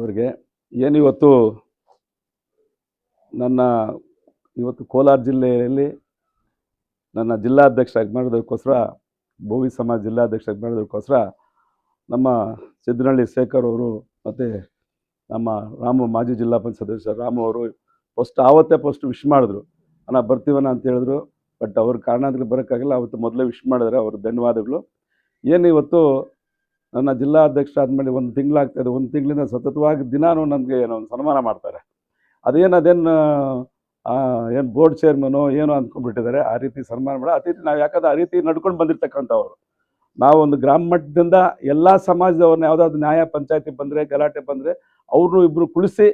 ಅವರಿಗೆ ಏನಿವತ್ತು ನನ್ನ ಇವತ್ತು ಕೋಲಾರ ಜಿಲ್ಲೆಯಲ್ಲಿ ನನ್ನ ಜಿಲ್ಲಾಧ್ಯಕ್ಷ ಮಾಡೋದಕ್ಕೋಸ್ಕರ ಭೋವಿ ಸಮಾಜ ಜಿಲ್ಲಾಧ್ಯಕ್ಷ ಮಾಡೋದಕ್ಕೋಸ್ಕರ ನಮ್ಮ ಸಿದ್ದನಹಳ್ಳಿ ಶೇಖರ್ ಅವರು ಮತ್ತು ನಮ್ಮ ರಾಮು ಮಾಜಿ ಜಿಲ್ಲಾ ಪಂಚಾಯತ್ ಸದಸ್ಯ ರಾಮು ಅವರು ಫಸ್ಟ್ ಆವತ್ತೇ ಫಸ್ಟ್ ವಿಶ್ ಮಾಡಿದ್ರು. ಅಣ್ಣ ಬರ್ತೀವಣ್ಣ ಅಂತ ಹೇಳಿದ್ರು ಬಟ್ ಅವ್ರ ಕಾರಣಾಂತರ ಬರೋಕ್ಕಾಗಿಲ್ಲ. ಅವತ್ತು ಮೊದಲೇ ವಿಶ್ ಮಾಡಿದ್ರೆ, ಅವ್ರ ಧನ್ಯವಾದಗಳು. ಏನು ಇವತ್ತು ನನ್ನ ಜಿಲ್ಲಾಧ್ಯಕ್ಷ ಆದಮೇಲೆ ಒಂದು ತಿಂಗಳಾಗ್ತದೆ ಒಂದು ತಿಂಗಳಿಂದ ಸತತವಾಗಿ ದಿನಾನು ನನಗೆ ಏನೋ ಒಂದು ಸನ್ಮಾನ ಮಾಡ್ತಾರೆ. ಅದೇನು ಅದೇನು ಏನು ಬೋರ್ಡ್ ಚೇರ್ಮನು ಏನೋ ಅಂದ್ಕೊಂಡ್ಬಿಟ್ಟಿದ್ದಾರೆ ಆ ರೀತಿ ಸನ್ಮಾನ ಮಾಡಿ ರೀತಿ ನಾವು ಯಾಕಂದ್ರೆ ಆ ರೀತಿ ನಡ್ಕೊಂಡು ಬಂದಿರ್ತಕ್ಕಂಥವ್ರು. ನಾವೊಂದು ಗ್ರಾಮ ಮಟ್ಟದಿಂದ ಎಲ್ಲ ಸಮಾಜದವ್ರನ್ನ ಯಾವುದಾದ್ರು ನ್ಯಾಯ ಪಂಚಾಯತಿ ಬಂದರೆ, ಗಲಾಟೆ ಬಂದರೆ ಅವ್ರನ್ನೂ ಇಬ್ಬರು ಕುಳಿಸಿ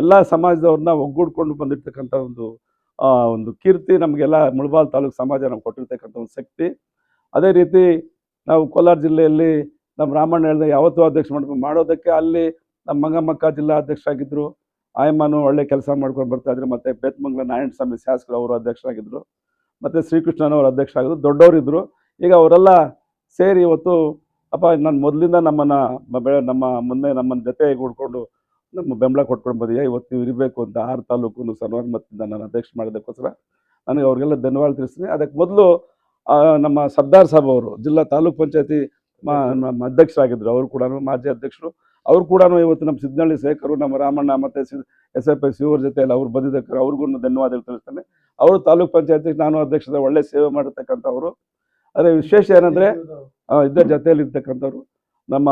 ಎಲ್ಲ ಸಮಾಜದವ್ರನ್ನ ಒಗ್ಗೂಡ್ಕೊಂಡು ಬಂದಿರ್ತಕ್ಕಂಥ ಒಂದು ಒಂದು ಕೀರ್ತಿ ನಮಗೆಲ್ಲ ಮುಳಬಾಲ್ ತಾಲೂಕು ಸಮಾಜ ನಮ್ಗೆ ಕೊಟ್ಟಿರ್ತಕ್ಕಂಥ ಒಂದು ಶಕ್ತಿ. ಅದೇ ರೀತಿ ನಾವು ಕೋಲಾರ ಜಿಲ್ಲೆಯಲ್ಲಿ ನಮ್ಮ ರಾಮಣ್ಣ ಹೇಳಿದ ಯಾವತ್ತೂ ಅಧ್ಯಕ್ಷ ಮಾಡ್ಕೊಂಡು ಮಾಡೋದಕ್ಕೆ ಅಲ್ಲಿ ನಮ್ಮ ಮಂಗಮ್ಮಕ್ಕ ಜಿಲ್ಲಾ ಅಧ್ಯಕ್ಷ ಆಗಿದ್ರು ಆಯಮ್ಮನು ಒಳ್ಳೆ ಕೆಲಸ ಮಾಡ್ಕೊಂಡು ಬರ್ತಾ ಇದ್ರು. ಮತ್ತು ಬೇತ್ಮಂಗ್ಲ ನಾರಾಯಣ ಸ್ವಾಮಿ ಶಾಸಕರು ಅವರು ಅಧ್ಯಕ್ಷರಾಗಿದ್ದರು ಮತ್ತು ಶ್ರೀಕೃಷ್ಣನವರು ಅಧ್ಯಕ್ಷರಾಗಿದ್ರು. ದೊಡ್ಡವರಿದ್ದರು ಈಗ ಅವರೆಲ್ಲ ಸೇರಿ ಇವತ್ತು, ಅಪ್ಪ ನಾನು ಮೊದಲಿಂದ ನಮ್ಮನ್ನು ಬೆಳೆ ನಮ್ಮ ಮುಂದೆ ನಮ್ಮನ್ನು ಜೊತೆ ಉಡ್ಕೊಂಡು ನಮ್ಮ ಬೆಂಬಲ ಕೊಟ್ಕೊಂಡು ಬಂದಿಯಾ? ಇವತ್ತು ಇರಬೇಕು ಅಂತ ಆರು ತಾಲೂಕು ಸರ್ವಾನುಮತದಿಂದ ನಾನು ಅಧ್ಯಕ್ಷ ಮಾಡೋದಕ್ಕೋಸ್ಕರ ನನಗೆ ಅವ್ರಿಗೆಲ್ಲ ಧನ್ಯವಾದ ತಿಳಿಸ್ತೀನಿ. ಅದಕ್ಕೆ ಮೊದಲು ನಮ್ಮ ಸರ್ದಾರ್ ಸಾಬ್ ಅವರು, ಜಿಲ್ಲಾ ತಾಲೂಕ್ ಪಂಚಾಯತಿ ಅಧ್ಯಕ್ಷರಾಗಿದ್ದರು. ಅವರು ಕೂಡ ಮಾಜಿ ಅಧ್ಯಕ್ಷರು. ಅವ್ರು ಕೂಡ ಇವತ್ತು ನಮ್ಮ ಸಿದ್ದನಹಳ್ಳಿ ಶೇಖರು ನಮ್ಮ ರಾಮಣ್ಣ ಮತ್ತು ಸಿ, ಎಸ್ ಎಫ್ ಐ ಶಿವರ ಜೊತೆ ಎಲ್ಲ ಅವ್ರು ಬಂದಿದ್ದಕ್ಕೆ ಅವ್ರಿಗೂ ಧನ್ಯವಾದಗಳು ತಿಳಿಸ್ತೇನೆ. ಅವರು ತಾಲೂಕ್ ಪಂಚಾಯತಿ ನಾನು ಅಧ್ಯಕ್ಷದ ಒಳ್ಳೆ ಸೇವೆ ಮಾಡಿರ್ತಕ್ಕಂಥವ್ರು. ಅದೇ ವಿಶೇಷ ಏನಂದರೆ ಇದ್ದ ಜೊತೆಯಲ್ಲಿ ಇರ್ತಕ್ಕಂಥವ್ರು ನಮ್ಮ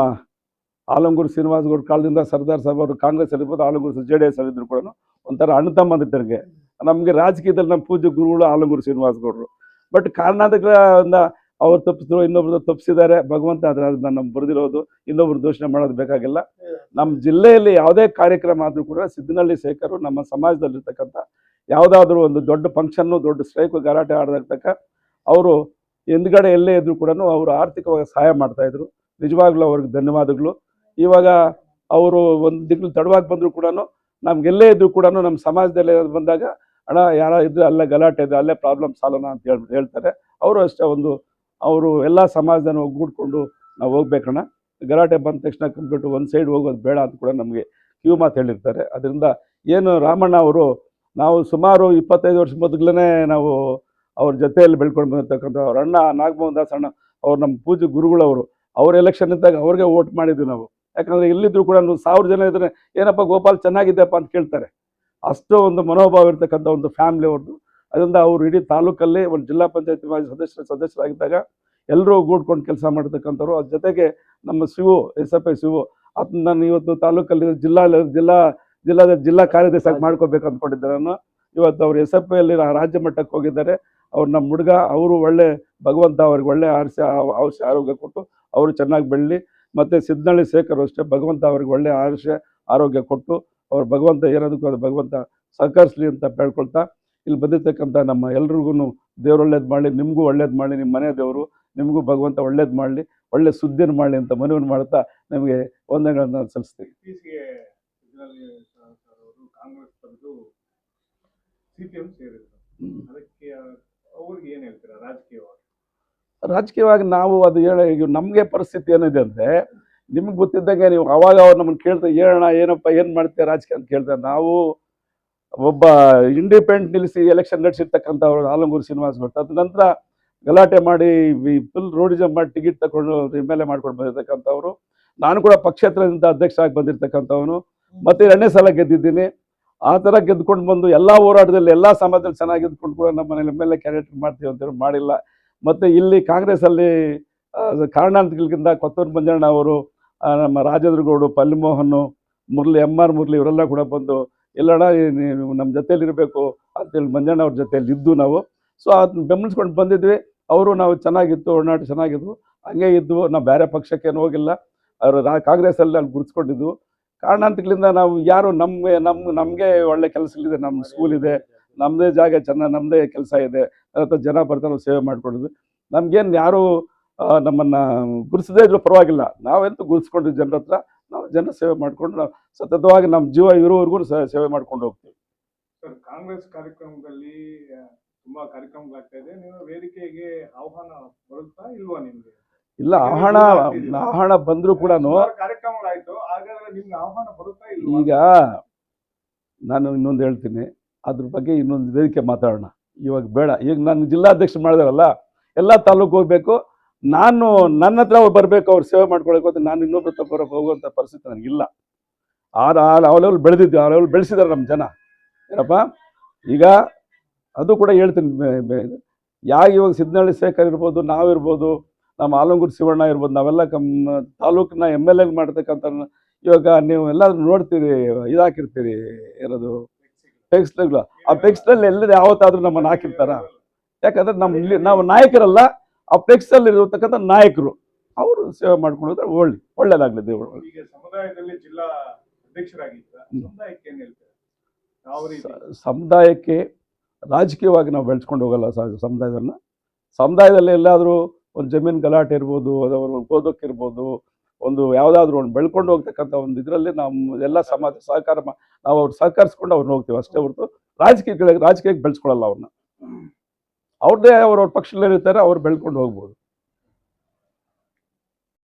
ಆಲಂಗೂರು ಶ್ರೀನಿವಾಸ್ ಗೌಡ ಕಾಲದಿಂದ ಸರ್ದಾರ್ ಸಾಹೇಬ್ ಅವರು ಕಾಂಗ್ರೆಸ್ ಇರ್ಬೋದು, ಆಲಂಗೂರು ಜೆ ಡಿ ಎಸ್ ಇದ್ರು ಕೂಡ ಒಂಥರ ಅಣ್ಣ ತಮ್ಮಂದಿದ್ದಂಗೆ ನಮಗೆ ರಾಜಕೀಯದಲ್ಲಿ ನಮ್ಮ ಪೂಜ್ಯ ಗುರುಗಳು ಆಲಂಗೂರು ಶ್ರೀನಿವಾಸ್ ಗೌಡರು ಬಟ್ ಕಾರಣಾಂತರಗಳಿಂದ ಅವ್ರು ತಪ್ಪಿಸಿದ್ರು, ಇನ್ನೊಬ್ರು ತಪ್ಪಿಸಿದ್ದಾರೆ. ಭಗವಂತ ಅದರ ನಮ್ಮ ಬರೆದಿರೋದು, ಇನ್ನೊಬ್ರು ದೋಷಣೆ ಮಾಡೋದು ಬೇಕಾಗಿಲ್ಲ. ನಮ್ಮ ಜಿಲ್ಲೆಯಲ್ಲಿ ಯಾವುದೇ ಕಾರ್ಯಕ್ರಮ ಆದರೂ ಕೂಡ ಸಿದ್ದನಹಳ್ಳಿ ಶೇಖರು ನಮ್ಮ ಸಮಾಜದಲ್ಲಿರ್ತಕ್ಕಂಥ ಯಾವುದಾದ್ರೂ ಒಂದು ದೊಡ್ಡ ಫಂಕ್ಷನ್ನು ದೊಡ್ಡ ಸ್ಟ್ರೈಕ್ ಗಲಾಟೆ ಆಡತಕ್ಕ ಅವರು ಹಿಂದ್ಗಡೆ ಎಲ್ಲೇ ಇದ್ರು ಕೂಡ ಅವರು ಆರ್ಥಿಕವಾಗಿ ಸಹಾಯ ಮಾಡ್ತಾಯಿದ್ರು ನಿಜವಾಗ್ಲೂ ಅವ್ರಿಗೆ ಧನ್ಯವಾದಗಳು. ಇವಾಗ ಅವರು ಒಂದು ದಿಗ್ಲು ತಡವಾಗಿ ಬಂದರೂ ಕೂಡ ನಮ್ಗೆಲ್ಲೇ ಇದ್ರು ಕೂಡ ನಮ್ಮ ಸಮಾಜದಲ್ಲಿ ಬಂದಾಗ ಅಣ್ಣ, ಯಾರ ಇದ್ರೆ ಅಲ್ಲೇ ಗಲಾಟೆ ಇದೆ, ಅಲ್ಲೇ ಪ್ರಾಬ್ಲಮ್ ಸಾಲೋಣ ಅಂತ ಹೇಳಿ, ಹೇಳ್ತಾರೆ. ಅವರು ಅಷ್ಟೇ ಒಂದು, ಅವರು ಎಲ್ಲ ಸಮಾಜದನ್ನು ಒಗ್ಗೂಡ್ಕೊಂಡು ನಾವು ಹೋಗ್ಬೇಕಣ್ಣ. ಗಲಾಟೆ ಬಂದ ತಕ್ಷಣ ಕಂಪ್ಯೂಟರ್ ಒಂದು ಸೈಡ್ ಹೋಗೋದು ಬೇಡ ಅಂತ ಕೂಡ ನಮಗೆ ಕಿವಿ ಮಾತು ಹೇಳಿರ್ತಾರೆ. ಅದರಿಂದ ಏನು ರಾಮಣ್ಣ ಅವರು, ನಾವು ಸುಮಾರು ಇಪ್ಪತ್ತೈದು ವರ್ಷ ಮೊದಲೇ ನಾವು ಅವ್ರ ಜೊತೆಯಲ್ಲಿ ಬೆಳ್ಕೊಂಡು ಬಂದಿರ್ತಕ್ಕಂಥ ಅವ್ರ. ಅಣ್ಣ ನಾಗಮೋಹನ್ ದಾಸ್ ಅಣ್ಣ, ಅವ್ರು ನಮ್ಮ ಪೂಜೆ ಗುರುಗಳವರು ಅವ್ರ. ಎಲೆಕ್ಷನ್ ಇದ್ದಾಗ ಅವ್ರಿಗೆ ವೋಟ್ ಮಾಡಿದ್ವಿ ನಾವು. ಯಾಕಂದರೆ ಎಲ್ಲಿದ್ದರೂ ಕೂಡ ಸಾವಿರ ಜನ ಇದ್ರೆ, ಏನಪ್ಪ ಗೋಪಾಲ್ ಚೆನ್ನಾಗಿದ್ದೆಪ್ಪ ಅಂತ ಕೇಳ್ತಾರೆ. ಅಷ್ಟು ಒಂದು ಮನೋಭಾವ ಇರ್ತಕ್ಕಂಥ ಒಂದು ಫ್ಯಾಮಿಲಿ ಅವ್ರದ್ದು. ಅದರಿಂದ ಅವರು ಇಡೀ ತಾಲೂಕಲ್ಲಿ ಒಂದು ಜಿಲ್ಲಾ ಪಂಚಾಯತಿ ಮಾಜಿ ಸದಸ್ಯರ ಸದಸ್ಯರಾಗಿದ್ದಾಗ ಎಲ್ಲರೂ ಗೂಡ್ಕೊಂಡು ಕೆಲಸ ಮಾಡ್ತಕ್ಕಂಥವ್ರು. ಅದ್ರ ಜೊತೆಗೆ ನಮ್ಮ Shivu, S F I Shivu ಅದನ್ನ ನಾನು ಇವತ್ತು ತಾಲೂಕಲ್ಲಿ ಜಿಲ್ಲಾ ಜಿಲ್ಲಾ ಜಿಲ್ಲಾ ಜಿಲ್ಲಾ ಕಾರ್ಯದರ್ಶಿಯಾಗಿ ಮಾಡ್ಕೋಬೇಕು ಅಂದ್ಕೊಂಡಿದ್ದೆ ನಾನು. ಇವತ್ತು ಅವ್ರು ಎಸ್ ಎಫ್ ಐಯಲ್ಲಿ ರಾಜ್ಯ ಮಟ್ಟಕ್ಕೆ ಹೋಗಿದ್ದಾರೆ. ಅವ್ರು ನಮ್ಮ ಹುಡುಗ, ಅವರು ಒಳ್ಳೆ ಭಗವಂತ, ಅವ್ರಿಗೆ ಒಳ್ಳೆ ಆರಿಸಿ ಔಷಧ ಆರೋಗ್ಯ ಕೊಟ್ಟು ಅವರು ಚೆನ್ನಾಗಿ ಬೆಳಲಿ ಮತ್ತು ಸಿದ್ದನಹಳ್ಳಿ ಶೇಖರ್ ಅಷ್ಟೇ ಭಗವಂತ ಅವ್ರಿಗೆ ಒಳ್ಳೆ ಆಯುಷ್ಯ ಆರೋಗ್ಯ ಕೊಟ್ಟು ಅವ್ರು ಭಗವಂತ ಏನಾದಕ್ಕೂ ಅದು ಭಗವಂತ ಸಹಕರಿಸ್ಲಿ ಅಂತ ಬೇಡ್ಕೊಳ್ತಾ ಇಲ್ಲಿ ಬಂದಿರ್ತಕ್ಕಂಥ ನಮ್ಮ ಎಲ್ರಿಗೂ ದೇವ್ರು ಒಳ್ಳೇದು ಮಾಡಲಿ ನಿಮಗೂ ಒಳ್ಳೇದು ಮಾಡಲಿ ನಿಮ್ಮ ಮನೆ ದೇವರು ನಿಮಗೂ ಭಗವಂತ ಒಳ್ಳೇದು ಮಾಡಲಿ ಒಳ್ಳೆ ಸುದ್ದಿನ ಮಾಡಲಿ ಅಂತ ಮನವಿ ಮಾಡ್ತಾ ನಿಮಗೆ ವಂದನೆಗಳನ್ನು ಸಲ್ಲಿಸ್ತೀವಿ. ರಾಜಕೀಯವಾಗಿ? ರಾಜಕೀಯವಾಗಿ ನಾವು ಅದು ಹೇಳ ನಮಗೆ ಪರಿಸ್ಥಿತಿ ಏನಿದೆ ಅಂದರೆ ನಿಮ್ಗೆ ಗೊತ್ತಿದ್ದಂಗೆ ನೀವು ಅವಾಗ ಅವ್ರು ನಮ್ಮನ್ನು ಕೇಳ್ತಾ ಹೇಳೋಣ ಏನಪ್ಪ ಏನು ಮಾಡ್ತೀಯ ರಾಜಕೀಯ? ಅಂತ ಕೇಳ್ತಾರೆ ನಾವು ಒಬ್ಬ ಇಂಡಿಪೆಂಡೆಂಟ್ ನಿಲ್ಲಿಸಿ ಎಲೆಕ್ಷನ್ ನಡೆಸಿರ್ತಕ್ಕಂಥವ್ರು ಆಲಂಗೂರು ಶ್ರೀನಿವಾಸ್ ಭಟ್ ಅದ ನಂತರ ಗಲಾಟೆ ಮಾಡಿ ಫುಲ್ ರೋಡಿಸಮ್ ಮಾಡಿ ಟಿಕೆಟ್ ತಗೊಂಡು ಎಂ ಎಲ್ ಎ ಮಾಡ್ಕೊಂಡು ಬಂದಿರತಕ್ಕಂಥವ್ರು. ನಾನು ಕೂಡ ಪಕ್ಷೇತ್ರದಿಂದ ಅಧ್ಯಕ್ಷ ಆಗಿ ಬಂದಿರ್ತಕ್ಕಂಥವನು. ಮತ್ತೆ ಎರಡನೇ ಸಲ ಗೆದ್ದಿದ್ದೀನಿ. ಆ ಥರ ಗೆದ್ಕೊಂಡು ಬಂದು ಎಲ್ಲ ಹೋರಾಟದಲ್ಲಿ ಎಲ್ಲ ಸಮಾಜದಲ್ಲಿ ಚೆನ್ನಾಗಿ ಗೆದ್ಕೊಂಡು ಕೂಡ ನಮ್ಮ ಮನೇಲಿ ಎಂ ಎಲ್ ಎ ಕ್ಯಾಂಡಿಡೇಟ್ ಮಾಡ್ತೀವಿ ಅಂತೇಳಿ ಮಾಡಿಲ್ಲ. ಮತ್ತು ಇಲ್ಲಿ ಕಾಂಗ್ರೆಸ್ಸಲ್ಲಿ ಅಲ್ಲಿ ಕಾರಣಾಂತರಗಳಿಂದ ಕೊತ್ತೂರು ಮಂಜಣ್ಣ ಅವರು ನಮ್ಮ ರಾಜೇಂದ್ರ ಗೌಡು ಮುರ್ಲಿ ಮುರಳಿ ಎಂ ಆರ್ ಮುರಳಿ ಇವರೆಲ್ಲ ಕೂಡ ಬಂದು ಎಲ್ಲಡ ನಮ್ಮ ಜೊತೆಯಲ್ಲಿ ಇರಬೇಕು ಅಂತೇಳಿ ಮಂಜಣ್ಣ ಅವ್ರ ಜೊತೆಯಲ್ಲಿ ಇದ್ದು ನಾವು. ಸೊ ಅದನ್ನ ಬೆಂಬಲಿಸ್ಕೊಂಡು ಬಂದಿದ್ವಿ. ಅವರು ನಾವು ಚೆನ್ನಾಗಿತ್ತು, ಒಡನಾಟ ಚೆನ್ನಾಗಿದ್ವು. ಹಂಗೆ ಇದ್ವು. ನಾವು ಬೇರೆ ಪಕ್ಷಕ್ಕೇನು ಹೋಗಿಲ್ಲ. ಅವರು ರಾ, ಕಾಂಗ್ರೆಸ್ಸಲ್ಲಿ ಅಲ್ಲಿ ಗುರುತಿಸ್ಕೊಂಡಿದ್ವು. ಕಾರಣಾಂತಗಳಿಂದ ನಾವು ಯಾರು ನಮಗೆ ನಮ್ಮ ನಮಗೆ ಒಳ್ಳೆ ಕೆಲಸಗಳಿದೆ ನಮ್ಮ ಸ್ಕೂಲ್ ಇದೆ. ನಮ್ಮದೇ ಜಾಗ ಚೆನ್ನಾಗಿ ನಮ್ಮದೇ ಕೆಲಸ ಇದೆ. ಜನ ಬರ್ತಾರೆ ಸೇವೆ ಮಾಡ್ಕೊಂಡಿದ್ವಿ. ನಮಗೇನು ಯಾರು ನಮ್ಮನ್ನು ಗುರುಸದೇ ಇದ್ರೂ ಪರವಾಗಿಲ್ಲ. ನಾವೆಂತೂ ಗುರುಸ್ಕೊಂಡು ಜನರ ಹತ್ರ ನಾವು ಜನರ ಸೇವೆ ಮಾಡ್ಕೊಂಡು ನಾವು ಸತತವಾಗಿ ನಮ್ಮ ಜೀವ ಇರೋವರೆಗೂ ಸೇವೆ ಮಾಡ್ಕೊಂಡು ಹೋಗ್ತೀವಿ. ಸರ್ ಕಾಂಗ್ರೆಸ್ ಕಾರ್ಯಕ್ರಮದಲ್ಲಿ ತುಂಬಾ ಕಾರ್ಯಕ್ರಮಗಳಾಗ್ತಾ ಇದೆ. ನೀವು ವೇದಿಕೆಗೆ ಆಹ್ವಾನ ಬರುತ್ತಾ ಇಲ್ವಾ ನಿಮಗೆ? ಇಲ್ಲ ಆಹ್ವಾನ ಆಹ್ವಾನ ಬಂದರೂ ಕೂಡ ಕಾರ್ಯಕ್ರಮಗಳಾಯ್ತು. ಹಾಗಾದ್ರೆ ನಿಮ್ಗೆ ಆಹ್ವಾನ ಬರುತ್ತಾ ಇಲ್ಲ ಈಗ ನಾನು ಇನ್ನೊಂದು ಹೇಳ್ತೀನಿ. ಅದ್ರ ಬಗ್ಗೆ ಇನ್ನೊಂದು ವೇದಿಕೆ ಮಾತಾಡೋಣ. ಇವಾಗ ಬೇಡ. ಈಗ ನಾನು ಜಿಲ್ಲಾಧ್ಯಕ್ಷ ಮಾಡಿದಾರಲ್ಲ ಎಲ್ಲ ತಾಲೂಕು ಹೋಗ್ಬೇಕು. ನಾನು ನನ್ನ ಹತ್ರ ಅವ್ರು ಬರಬೇಕು, ಅವ್ರು ಸೇವೆ ಮಾಡ್ಕೊಳಕ್ಕೆ ಅಂತ ನಾನು ಇನ್ನೊಬ್ರು ಬರೋಕೆ ಹೋಗುವಂಥ ಪರಿಸ್ಥಿತಿ ನನಗಿಲ್ಲ ಆದ ಆ ಲೆವೆಲ್ ಬೆಳೆದಿದ್ದು ಆ ಲೆವೆಲ್ ಬೆಳೆಸಿದ್ದಾರೆ ನಮ್ಮ ಜನ. ಏನಪ್ಪ? ಈಗ ಅದು ಕೂಡ ಹೇಳ್ತೀನಿ ಯಾಕೆ ಇವಾಗ ಸಿದ್ನಹಳ್ಳಿ ಶೇಖರ್ ಇರ್ಬೋದು ನಾವಿರ್ಬೋದು ನಮ್ಮ ಆಲಂಗೂರು ಶಿವಣ್ಣ ಇರ್ಬೋದು, ನಾವೆಲ್ಲ ಕಮ್, ತಾಲೂಕಿನ ಎಂ ಎಲ್ ಎ ಮಾಡ್ತಕ್ಕಂಥ ಇವಾಗ ನೀವು ಎಲ್ಲಾದ್ರೂ ನೋಡ್ತೀರಿ ಇದಾಕಿರ್ತೀರಿ ಇರೋದು ಟೆಕ್ಸ್ಟ್ಗಳು ಆ ಟೆಕ್ಸ್ಟಲ್ಲಿ ಎಲ್ಲರೂ ಯಾವತ್ತಾದ್ರೂ ನಮ್ಮನ್ನು ಹಾಕಿರ್ತಾರ? ಯಾಕಂದ್ರೆ ನಮ್ಮ ಇಲ್ಲಿ, ನಾವು ನಾಯಕರಲ್ಲ ಆ ಟೆಕ್ಸ್ಟಲ್ಲಿ ಇರತಕ್ಕಂಥ ನಾಯಕರು ಅವರು ಸೇವೆ ಮಾಡ್ಕೊಂಡು ಒಳ್ಳೆ ಒಳ್ಳೇದಾಗ್ಲಿ ದೇವರು. ಈಗ ಸಮುದಾಯದಲ್ಲಿ ಜಿಲ್ಲಾ. ಸಮುದಾಯಕ್ಕೆ ರಾಜಕೀಯವಾಗಿ ನಾವು ಬೆಳೆಸ್ಕೊಂಡು ಹೋಗಲ್ಲ ಸಮುದಾಯದನ್ನ. ಸಮುದಾಯದಲ್ಲಿ ಎಲ್ಲಾದರೂ ಒಂದು ಜಮೀನು ಗಲಾಟೆ ಇರ್ಬೋದು ಅದವರು ಓದೋಕ್ಕಿರ್ಬೋದು ಒಂದು ಯಾವುದಾದ್ರೂ ಒಂದು ಬೆಳ್ಕೊಂಡು ಹೋಗ್ತಕ್ಕಂಥ ಒಂದು ಇದರಲ್ಲಿ ನಮ್ಮ ಎಲ್ಲ ಸಮಾಜ ಸಹಕಾರ ನಾವು ಅವ್ರು ಸಹಕರಿಸ್ಕೊಂಡು ಅವ್ರನ್ನ ಹೋಗ್ತೀವಿ ಅಷ್ಟೇ ಹೊರತು ರಾಜಕೀಯ ರಾಜಕೀಯಕ್ಕೆ ಬೆಳೆಸ್ಕೊಳ್ಳಲ್ಲ ಅವ್ರನ್ನ ಅವ್ರದ್ದೇ ಅವ್ರವ್ರ ಪಕ್ಷದಲ್ಲಿ ಇರ್ತಾರೆ ಅವ್ರು ಬೆಳ್ಕೊಂಡು ಹೋಗ್ಬೋದು.